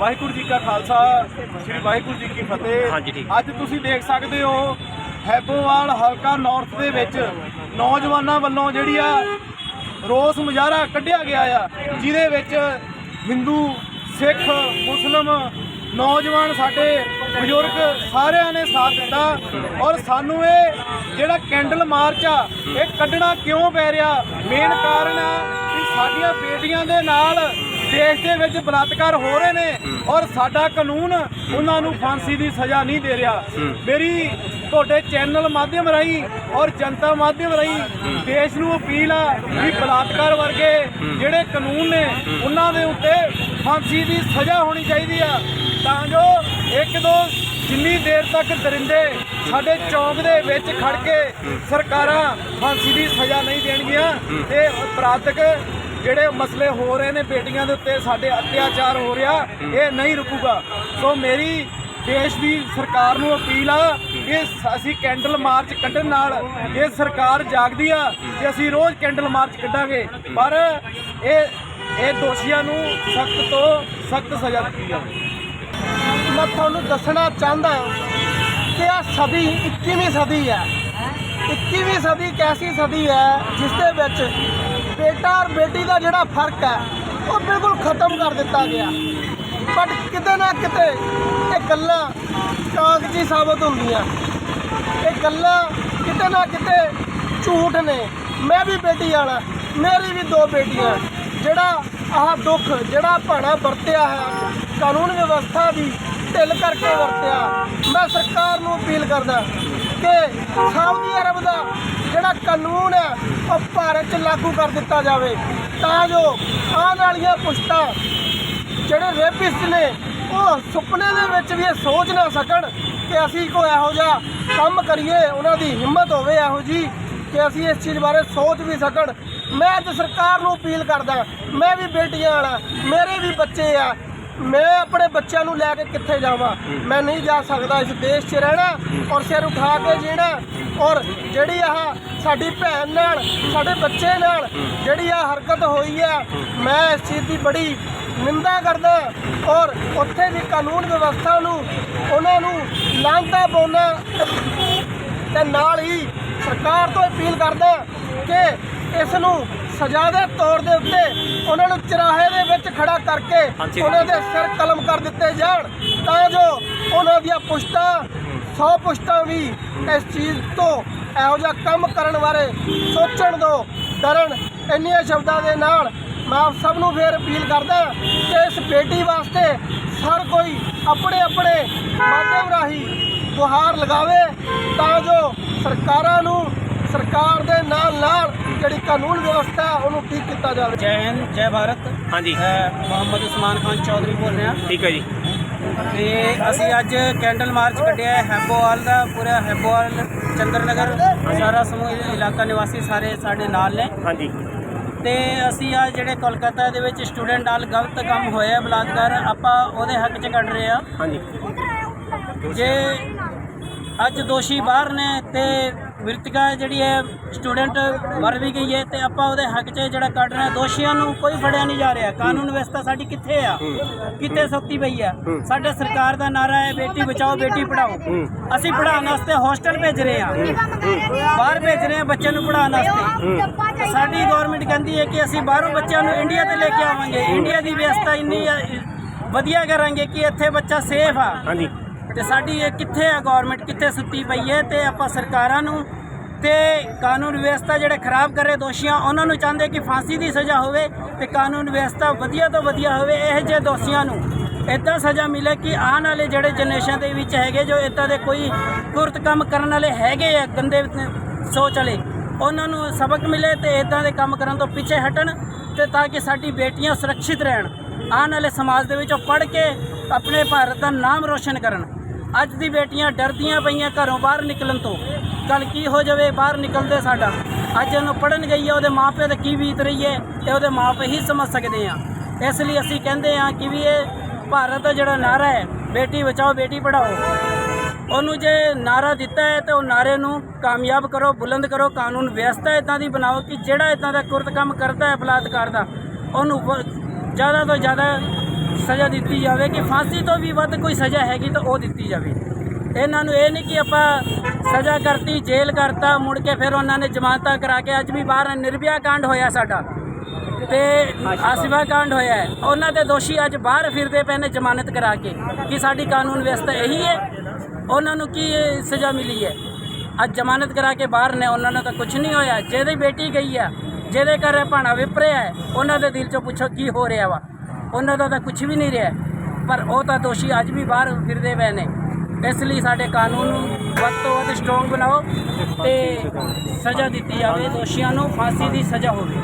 ਵਾਹਿਗੁਰੂ ਜੀ ਕਾ ਖਾਲਸਾ ਸ੍ਰੀ ਵਾਹਿਗੁਰੂ ਜੀ ਕੀ ਫਤਿਹ। ਹਾਂਜੀ, ਠੀਕ। ਅੱਜ ਤੁਸੀਂ ਦੇਖ ਸਕਦੇ ਹੋ ਹੈਬੋਵਾਲ ਹਲਕਾ ਨਾਰਥ ਦੇ ਵਿੱਚ ਨੌਜਵਾਨਾਂ ਵੱਲੋਂ ਜਿਹੜੀ ਆ ਰੋਸ ਮੁਜ਼ਾਹਰਾ ਕੱਢਿਆ ਗਿਆ ਆ ਜਿਹਦੇ ਵਿੱਚ ਹਿੰਦੂ ਸਿੱਖ ਮੁਸਲਮ ਨੌਜਵਾਨ ਸਾਡੇ ਬਜ਼ੁਰਗ ਸਾਰਿਆਂ ਨੇ ਸਾਥ ਦਿੱਤਾ। ਔਰ ਸਾਨੂੰ ਇਹ ਜਿਹੜਾ ਕੈਂਡਲ ਮਾਰਚ ਆ ਇਹ ਕੱਢਣਾ ਕਿਉਂ ਪੈ ਰਿਹਾ? ਮੇਨ ਕਾਰਨ ਆ ਕਿ ਸਾਡੀਆਂ ਬੇਟੀਆਂ ਦੇ ਨਾਲ ਦੇਸ਼ ਦੇ ਵਿੱਚ ਬਲਾਤਕਾਰ ਹੋ ਰਹੇ ਨੇ ਔਰ ਸਾਡਾ ਕਾਨੂੰਨ ਉਹਨਾਂ ਨੂੰ ਫਾਂਸੀ ਦੀ ਸਜ਼ਾ ਨਹੀਂ ਦੇ ਰਿਹਾ। ਮੇਰੀ ਤੁਹਾਡੇ ਚੈਨਲ ਮਾਧਿਅਮ ਰਾਹੀਂ ਔਰ ਜਨਤਾ ਮਾਧਿਅਮ ਰਾਹੀਂ ਦੇਸ਼ ਨੂੰ ਅਪੀਲ ਆ ਵੀ ਬਲਾਤਕਾਰ ਵਰਗੇ ਜਿਹੜੇ ਕਾਨੂੰਨ ਨੇ ਉਹਨਾਂ ਦੇ ਉੱਤੇ ਫਾਂਸੀ ਦੀ ਸਜ਼ਾ ਹੋਣੀ ਚਾਹੀਦੀ ਆ। ਤਾਂ ਜੋ ਇੱਕ ਦੋ ਜਿੰਨੀ ਦੇਰ ਤੱਕ ਦਰਿੰਦੇ ਸਾਡੇ ਚੌਂਕ ਦੇ ਵਿੱਚ ਖੜ ਕੇ ਸਰਕਾਰਾਂ ਫਾਂਸੀ ਦੀ ਸਜ਼ਾ ਨਹੀਂ ਦੇਣਗੀਆਂ ਤੇ ਅਪਰਾਧਕ ਜਿਹੜੇ ਮਸਲੇ ਹੋ ਰਹੇ ਨੇ ਬੇਟੀਆਂ ਦੇ ਉੱਤੇ, ਸਾਡੇ ਅਤਿਆਚਾਰ ਹੋ ਰਿਹਾ, ਇਹ ਨਹੀਂ ਰੁਕੂਗਾ। ਸੋ ਮੇਰੀ ਦੇਸ਼ ਦੀ ਸਰਕਾਰ ਨੂੰ ਅਪੀਲ ਆ ਕਿ ਅਸੀਂ ਕੈਂਡਲ ਮਾਰਚ ਕੱਢਣ ਨਾਲ ਇਹ ਸਰਕਾਰ ਜਾਗਦੀ ਆ ਕਿ ਅਸੀਂ ਰੋਜ਼ ਕੈਂਡਲ ਮਾਰਚ ਕੱਢਾਂਗੇ। ਪਰ ਇਹ ਇਹ ਦੋਸ਼ੀਆਂ ਨੂੰ ਸਖਤ ਤੋਂ ਸਖਤ ਸਜ਼ਾ ਦਿੱਤੀ ਜਾਵੇ। ਮੈਂ ਤੁਹਾਨੂੰ ਦੱਸਣਾ ਚਾਹੁੰਦਾ ਕਿ ਆ ਸਦੀ 21ਵੀਂ ਸਦੀ ਹੈ। 21ਵੀਂ ਸਦੀ ਇੱਕ ਐਸੀ ਸਦੀ ਹੈ ਜਿਸ ਦੇ ਵਿੱਚ ਬੇਟਾ ਔਰ ਬੇਟੀ ਦਾ ਜਿਹੜਾ ਫ਼ਰਕ ਹੈ, ਉਹ ਬਿਲਕੁਲ ਖਤਮ ਕਰ ਦਿੱਤਾ ਗਿਆ। ਬਟ ਕਿਤੇ ਨਾ ਕਿਤੇ ਇਹ ਗੱਲਾਂ ਕਾਗਜ਼ੀ ਸਾਬਤ ਹੁੰਦੀਆਂ। ਇਹ ਗੱਲਾਂ ਕਿਤੇ ਨਾ ਕਿਤੇ ਝੂਠ ਨੇ। ਮੈਂ ਵੀ ਬੇਟੀ ਵਾਲਾ, ਮੇਰੀ ਵੀ ਦੋ ਬੇਟੀਆਂ। ਜਿਹੜਾ ਆਹ ਦੁੱਖ, ਜਿਹੜਾ ਭਾਣਾ ਵਰਤਿਆ ਹੈ, ਕਾਨੂੰਨ ਵਿਵਸਥਾ ਦੀ ਢਿੱਲ ਕਰਕੇ ਵਰਤਿਆ, ਮੈਂ ਸਰਕਾਰ ਨੂੰ ਅਪੀਲ ਕਰਦਾ ਕਿ ਸਾਊਦੀ ਅਰਬ ਦਾ ਜਿਹੜਾ ਕਾਨੂੰਨ ਹੈ, ਉਹ ਭਾਰਤ 'ਚ ਲਾਗੂ ਕਰ ਦਿੱਤਾ ਜਾਵੇ। ਤਾਂ ਜੋ ਆਉਣ ਵਾਲੀਆਂ ਪੁਸ਼ਤਾਂ ਜਿਹੜੇ ਰੇਪਿਸਟ ਨੇ, ਉਹ ਸੁਪਨੇ ਦੇ ਵਿੱਚ ਵੀ ਇਹ ਸੋਚ ਨਾ ਸਕਣ ਕਿ ਅਸੀਂ ਕੋਈ ਇਹੋ ਜਿਹਾ ਕੰਮ ਕਰੀਏ, ਉਹਨਾਂ ਦੀ ਹਿੰਮਤ ਹੋਵੇ ਇਹੋ ਜੀ ਕਿ ਅਸੀਂ ਇਸ ਚੀਜ਼ ਬਾਰੇ ਸੋਚ ਵੀ ਸਕਣ। ਮੈਂ ਅੱਜ ਸਰਕਾਰ ਨੂੰ ਅਪੀਲ ਕਰਦਾ, ਮੈਂ ਵੀ ਬੇਟੀਆਂ ਵਾਲਾ, ਮੇਰੇ ਵੀ ਬੱਚੇ ਆ ਮੈਂ ਆਪਣੇ ਬੱਚਿਆਂ ਨੂੰ ਲੈ ਕੇ ਕਿੱਥੇ ਜਾਵਾਂ? ਮੈਂ ਨਹੀਂ ਜਾ ਸਕਦਾ ਇਸ ਦੇਸ਼ 'ਚ ਰਹਿਣਾ ਔਰ ਸਿਰ ਉਠਾ ਕੇ ਜੀਣਾ। ਔਰ ਜਿਹੜੀ ਆਹ ਸਾਡੀ ਭੈਣ ਨਾਲ, ਸਾਡੇ ਬੱਚੇ ਨਾਲ ਜਿਹੜੀ ਆ ਹਰਕਤ ਹੋਈ ਹੈ ਮੈਂ ਇਸ ਚੀਜ਼ ਦੀ ਬੜੀ ਨਿੰਦਾ ਕਰਦਾ ਔਰ ਉੱਥੇ ਦੀ ਕਾਨੂੰਨ ਵਿਵਸਥਾ ਨੂੰ, ਉਹਨਾਂ ਨੂੰ ਲਾਂਘਦਾ ਪਾਉਣਾ ਤੇ ਨਾਲ ਹੀ ਸਰਕਾਰ ਤੋਂ ਅਪੀਲ ਕਰਦਾ ਕਿ ਇਸ ਨੂੰ ਸਜ਼ਾ ਦੇ ਤੌਰ ਦੇ ਉੱਤੇ ਉਹਨਾਂ ਨੂੰ ਚਰਾਹੇ ਦੇ ਵਿੱਚ ਖੜਾ ਕਰਕੇ। ਉਹਨਾਂ ਦੇ ਸਿਰ ਕਲਮ ਕਰ ਦਿੱਤੇ ਜਾਣ ਤਾਂ ਜੋ ਉਹਨਾਂ ਦੀਆਂ ਪੁਸ਼ਤਾਂ 100 ਪੁਸ਼ਤਾਂ ਵੀ ਇਸ ਚੀਜ਼ ਤੋਂ ਇਹੋ ਜਿਹਾ ਕੰਮ ਕਰਨ ਬਾਰੇ ਸੋਚਣ ਦੋ ਡਰਨ ਇੰਨੀਆਂ ਸ਼ਬਦਾਂ ਦੇ ਨਾਲ ਮੈਂ ਆਪ ਸਭ ਨੂੰ ਫੇਰ ਅਪੀਲ ਕਰਦਾ ਕਿ ਇਸ ਬੇਟੀ ਵਾਸਤੇ ਹਰ ਕੋਈ ਆਪਣੇ ਆਪਣੇ ਮਾਧਿਅਮ ਰਾਹੀਂ ਗੁਹਾਰ ਲਗਾਵੇ ਤਾਂ ਜੋ ਸਰਕਾਰਾਂ ਨੂੰ ਸਰਕਾਰ ਦੇ ਨਾਲ ਨਾਲ ਜਿਹੜੀ ਕਾਨੂੰਨ ਵਿਵਸਥਾ ਉਹਨੂੰ ਠੀਕ ਕੀਤਾ ਜਾਵੇ। ਜੈ ਹਿੰਦ ਜੈ ਭਾਰਤ। ਹਾਂਜੀ। ਮੈਂ ਮੁਹੰਮਦ ਉਸਮਾਨ ਖਾਨ ਚੌਧਰੀ ਬੋਲ ਰਿਹਾ। ਠੀਕ ਹੈ ਜੀ। ਤੇ ਅਸੀਂ ਅੱਜ ਕੈਂਡਲ ਮਾਰਚ ਕੱਢਿਆ ਹੈ ਹੈਬੋਵਾਲ ਦਾ ਪੂਰਾ ਹੈਬੋਵਾਲ ਚੰਦਰ ਨਗਰ ਸਾਰਾ ਸਮੂਹ ਇਲਾਕਾ ਨਿਵਾਸੀ ਸਾਰੇ ਸਾਡੇ ਨਾਲ ਨੇ। ਹਾਂਜੀ। ਤੇ ਅਸੀਂ ਅੱਜ ਜਿਹੜੇ ਕੋਲਕਾਤਾ ਦੇ ਵਿੱਚ ਸਟੂਡੈਂਟ ਨਾਲ ਗਲਤ ਕੰਮ ਹੋਇਆ ਬਲਾਤਕਾਰ ਆਪਾਂ ਉਹਦੇ ਹੱਕ 'ਚ ਕੱਢ ਰਹੇ ਆ। ਹਾਂਜੀ। ਜੇ ਅੱਜ ਦੋਸ਼ੀ ਬਾਹਰ ਨੇ ਤੇ ਮ੍ਰਿਤਕਾ ਜਿਹੜੀ ਹੈ ਸਟੂਡੈਂਟ ਮਰ ਵੀ ਗਈ ਹੈ ਤੇ ਆਪਾਂ ਉਹਦੇ ਹੱਕ 'ਚ ਜਿਹੜਾ ਕੱਢ ਰਹੇ ਹਾਂ ਦੋਸ਼ੀਆਂ ਨੂੰ ਕੋਈ ਫੜਿਆ ਨਹੀਂ ਜਾ ਰਿਹਾ। ਕਾਨੂੰਨ ਵਿਵਸਥਾ ਸਾਡੀ ਕਿੱਥੇ ਆ? ਕਿੱਥੇ ਸਖਤੀ ਪਈ ਆ? ਸਾਡੇ ਸਰਕਾਰ ਦਾ ਨਾਰਾ ਹੈ ਬੇਟੀ ਬਚਾਓ ਬੇਟੀ ਪੜਾਓ ਅਸੀਂ ਪੜਾਉਣ ਵਾਸਤੇ ਹੋਸਟਲ ਭੇਜ ਰਹੇ ਆ ਬਾਹਰ ਭੇਜ ਰਹੇ ਆ ਬੱਚਿਆਂ ਨੂੰ ਪੜਾਉਣ ਵਾਸਤੇ। ਸਾਡੀ ਗਵਰਨਮੈਂਟ ਕਹਿੰਦੀ ਹੈ ਕਿ ਅਸੀਂ ਬਾਹਰੋਂ ਬੱਚਿਆਂ ਨੂੰ ਇੰਡੀਆ ਤੇ ਲੈ ਕੇ ਆਵਾਂਗੇ। ਇੰਡੀਆ ਦੀ ਵਿਵਸਥਾ ਇੰਨੀ ਵਧੀਆ ਕਰਾਂਗੇ ਕਿ ਇੱਥੇ ਬੱਚਾ ਸੇਫ ਆ। ਹਾਂਜੀ। ਤੇ ਸਾਡੀ ਇਹ ਕਿੱਥੇ ਆ ਗਵਰਨਮੈਂਟ ਕਿੱਥੇ ਸੁੱਤੀ ਪਈ ਹੈ ਤੇ ਆਪਾਂ ਸਰਕਾਰਾਂ ਨੂੰ ਤੇ ਕਾਨੂੰਨ ਵਿਵਸਥਾ ਜਿਹੜੇ ਖਰਾਬ ਕਰ ਰਹੇ ਦੋਸ਼ੀਆਂ, ਉਹਨਾਂ ਨੂੰ ਚਾਹੁੰਦੇ ਕਿ ਫਾਂਸੀ ਦੀ ਸਜ਼ਾ ਹੋਵੇ ਤੇ ਕਾਨੂੰਨ ਵਿਵਸਥਾ ਵਧੀਆ ਤੋਂ ਵਧੀਆ ਹੋਵੇ, ਇਹ ਜਿਹੇ ਦੋਸ਼ੀਆਂ ਨੂੰ ਇਦਾਂ ਸਜ਼ਾ ਮਿਲੇ ਕਿ ਆਉਣ ਵਾਲੇ ਜਿਹੜੇ ਜਨਰੇਸ਼ਨ ਦੇ ਵਿੱਚ ਹੈਗੇ ਜੋ ਇਦਾਂ ਦੇ ਕੋਈ ਕੁਰਤ ਕੰਮ ਕਰਨ ਵਾਲੇ ਹੈਗੇ ਆ, ਗੰਦੇ ਸੋਚ ਵਾਲੇ, ਉਹਨਾਂ ਨੂੰ ਸਬਕ ਮਿਲੇ ਤੇ ਇਦਾਂ ਦੇ ਕੰਮ ਕਰਨ ਤੋਂ ਪਿੱਛੇ ਹਟਣ ਤੇ ਤਾਂ ਕਿ ਸਾਡੀ ਬੇਟੀਆਂ ਸੁਰੱਖਿਅਤ ਰਹਿਣ, ਆਉਣ ਵਾਲੇ ਸਮਾਜ ਦੇ ਵਿੱਚ ਉਹ ਪੜ੍ਹ ਕੇ ਆਪਣੇ ਭਾਰਤ ਦਾ ਨਾਮ ਰੋਸ਼ਨ ਕਰਨ। ਅੱਜ ਦੀ ਬੇਟੀਆਂ ਡਰਦੀਆਂ ਪਈਆਂ ਘਰੋਂ ਬਾਹਰ ਨਿਕਲਣ ਤੋਂ। ਕੱਲ ਕੀ ਹੋ ਜਾਵੇ, ਬਾਹਰ ਨਿਕਲਦੇ ਸਾਡਾ। ਅੱਜ ਉਹਨੂੰ ਪੜਨ ਗਈ ਹੈ ਉਹਦੇ ਮਾਪੇ ਤੇ ਕੀ ਬੀਤ ਰਹੀ ਹੈ ਇਹ ਉਹਦੇ ਮਾਪੇ ਹੀ ਸਮਝ ਸਕਦੇ ਆ। ਇਸ ਲਈ ਅਸੀਂ ਕਹਿੰਦੇ ਆ ਕਿ ਵੀ ਇਹ ਭਾਰਤ ਦਾ ਜਿਹੜਾ ਨਾਰਾ ਹੈ, ਬੇਟੀ ਬਚਾਓ, ਬੇਟੀ ਪੜਾਓ ਉਹਨੂੰ ਜੇ ਨਾਰਾ ਦਿੱਤਾ ਹੈ, ਤੇ ਉਹ ਨਾਰੇ ਨੂੰ ਕਾਮਯਾਬ ਕਰੋ, ਬੁਲੰਦ ਕਰੋ, ਕਾਨੂੰਨ ਵਿਵਸਥਾ ਇਦਾਂ ਦੀ ਬਣਾਓ ਕਿ ਜਿਹੜਾ ਇਦਾਂ ਦਾ ਕੁਰਤ ਕੰਮ ਕਰਦਾ ਹੈ ਬਲਾਤਕਾਰ ਦਾ, ਉਹਨੂੰ ਵ- ਜ਼ਿਆਦਾ ਤੋਂ ਜ਼ਿਆਦਾ ਸਜ਼ਾ ਦਿੱਤੀ ਜਾਵੇ ਕਿ ਫਾਂਸੀ ਤੋਂ ਵੀ ਵੱਧ ਕੋਈ ਸਜ਼ਾ ਹੈਗੀ ਤਾਂ ਉਹ ਦਿੱਤੀ ਜਾਵੇ। ਇਹਨਾਂ ਨੂੰ ਇਹ ਨਹੀਂ ਕਿ ਆਪਾਂ ਸਜ਼ਾ ਕਰਤੀ, ਜੇਲ੍ਹ ਕਰਤਾ, ਮੁੜ ਕੇ ਫਿਰ ਉਹਨਾਂ ਨੇ ਜ਼ਮਾਨਤਾਂ ਕਰਾ ਕੇ ਅੱਜ ਵੀ ਬਾਹਰ ਨਿਰਭਿਆ ਕਾਂਡ ਹੋਇਆ ਸਾਡਾ। ਤੇ ਆਸਿਫਾ ਕਾਂਡ ਹੋਇਆ ਉਹਨਾਂ ਦੇ ਦੋਸ਼ੀ ਅੱਜ ਬਾਹਰ ਫਿਰਦੇ ਪਏ ਨੇ ਜ਼ਮਾਨਤ ਕਰਾ ਕੇ। ਕਿ ਸਾਡੀ ਕਾਨੂੰਨ ਵਿਵਸਥਾ ਇਹੀ ਹੈ? ਉਹਨਾਂ ਨੂੰ ਕੀ ਸਜ਼ਾ ਮਿਲੀ ਹੈ? ਅੱਜ ਜ਼ਮਾਨਤ ਕਰਾ ਕੇ ਬਾਹਰ ਨੇ, ਉਹਨਾਂ ਨੂੰ ਤਾਂ ਕੁਝ ਨਹੀਂ ਹੋਇਆ। ਜਿਹਦੀ ਬੇਟੀ ਗਈ ਆ, ਜਿਹਦੇ ਘਰ ਭਾਣਾ ਵਿਪਰਿਆ ਉਹਨਾਂ ਦੇ ਦਿਲ 'ਚੋਂ ਪੁੱਛੋ ਕੀ ਹੋ ਰਿਹਾ ਵਾ। ਉਹਨਾਂ ਦਾ ਤਾਂ ਕੁਝ ਵੀ ਨਹੀਂ ਰਿਹਾ। ਪਰ ਉਹ ਤਾਂ ਦੋਸ਼ੀ ਅੱਜ ਵੀ ਬਾਹਰ ਫਿਰਦੇ ਪਏ ਨੇ। ਇਸ ਲਈ ਸਾਡੇ ਕਾਨੂੰਨ ਨੂੰ ਵੱਧ ਤੋਂ ਵੱਧ ਸਟਰੋਂਗ ਬਣਾਓ ਤੇ ਸਜ਼ਾ ਦਿੱਤੀ ਜਾਵੇ। ਦੋਸ਼ੀਆਂ ਨੂੰ ਫਾਂਸੀ ਦੀ ਸਜ਼ਾ ਹੋਵੇ।